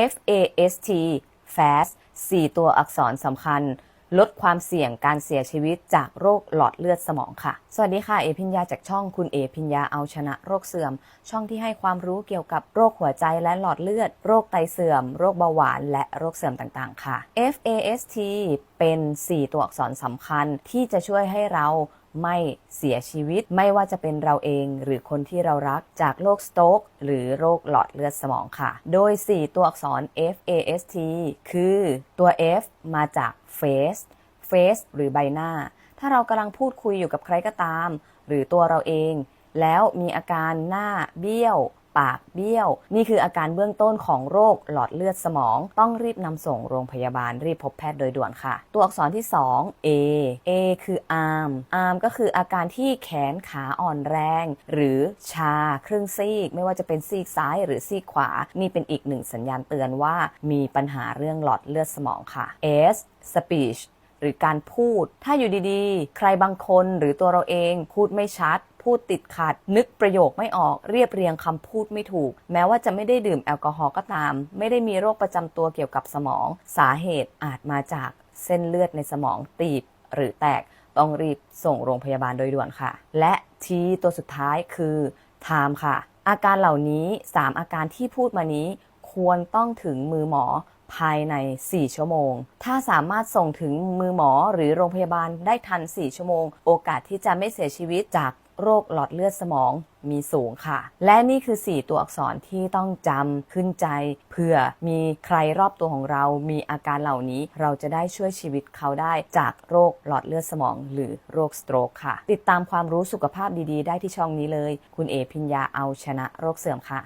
FAST FAST 4 ตัวอักษรสำคัญ ลดความเสี่ยงการเสียชีวิตจากโรคหลอดเลือดสมองค่ะ สวัสดีค่ะ เอพิญญาจากช่องคุณเอพิญญาเอาชนะโรคเสื่อม ช่องที่ให้ความรู้เกี่ยวกับโรคหัวใจและหลอดเลือด โรคไตเสื่อม โรคเบาหวาน และโรคเสื่อมต่างๆ ค่ะ FAST เป็น 4 ตัวอักษรสำคัญที่จะช่วยให้เรา ไม่เสียชีวิต ไม่ว่าจะเป็นเราเองหรือคนที่เรารักจากโรคสโตกหรือโรคหลอดเลือดสมองค่ะ โดย 4 ตัวอักษร FAST คือตัว F มาจาก face face หรือใบหน้า ถ้าเรากำลังพูดคุยอยู่กับใครก็ตาม หรือตัวเราเอง แล้วมีอาการหน้าเบี้ยว ปากเบี้ยว นี่คืออาการเบื้องต้นของโรคหลอดเลือดสมอง ต้องรีบนำส่งโรงพยาบาลรีบพบแพทย์โดยด่วนค่ะ ตัวอักษรที่ 2 A A คือ arm arm ก็คืออาการที่แขนขาอ่อนแรง หรือชาครึ่งซีก ไม่ว่าจะเป็นซีกซ้ายหรือซีกขวา นี่เป็นอีกหนึ่งสัญญาณเตือนว่ามีปัญหาเรื่องหลอดเลือดสมองค่ะ S speech หรือการพูด ถ้าอยู่ดีๆ ใครบางคนหรือตัวเราเองพูดไม่ชัด พูดติดขัด นึกประโยคไม่ออกเรียบเรียงคำพูดไม่ถูก แม้ว่าจะไม่ได้ดื่มแอลกอฮอล์ก็ตาม ไม่ได้มีโรคประจำตัวเกี่ยวกับสมอง สาเหตุอาจมาจากเส้นเลือดในสมองตีบหรือแตกต้องรีบส่งโรงพยาบาลโดยด่วนค่ะ และทีตัวสุดท้ายคือ time ค่ะ อาการเหล่านี้ 3 อาการที่พูดมานี้ ควรต้องถึงมือหมอภายใน 4 ชั่วโมง ถ้าสามารถส่งถึงมือหมอหรือโรงพยาบาลได้ทัน 4 ชั่วโมง โอกาสที่จะไม่เสียชีวิตจาก โรคหลอดเลือดสมองมีสูงค่ะ และนี่คือ 4 ตัวอักษรที่ต้องจำขึ้นใจ เพื่อมีใครรอบตัวของเรา มีอาการเหล่านี้ เราจะได้ช่วยชีวิตเขาได้จากโรคหลอดเลือดสมอง หรือโรคสโตรกค่ะ ติดตามความรู้สุขภาพดีๆ ได้ที่ช่องนี้เลย คุณเอพิญญาเอาชนะโรคเสื่อมค่ะ